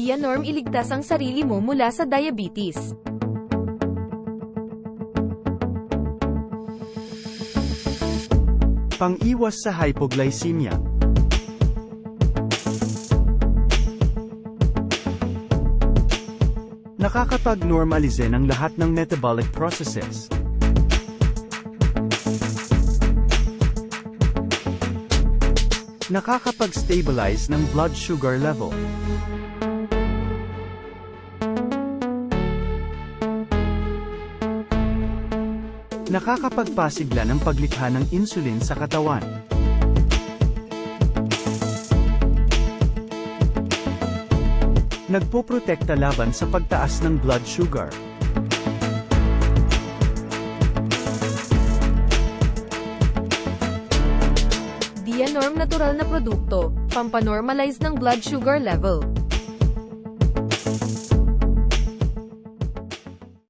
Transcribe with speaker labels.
Speaker 1: Dianorm iligtas ang sarili mo mula sa diabetes.
Speaker 2: Pang-iwas sa hypoglycemia. Nakakapag-normalize ng lahat ng metabolic processes. Nakakapag-stabilize ng blood sugar level. Nakakapagpasigla ng paglikha ng insulin sa katawan. Nagpoprotekta laban sa pagtaas ng blood sugar.
Speaker 1: Dianorm natural na produkto, pampanormalize ng blood sugar level.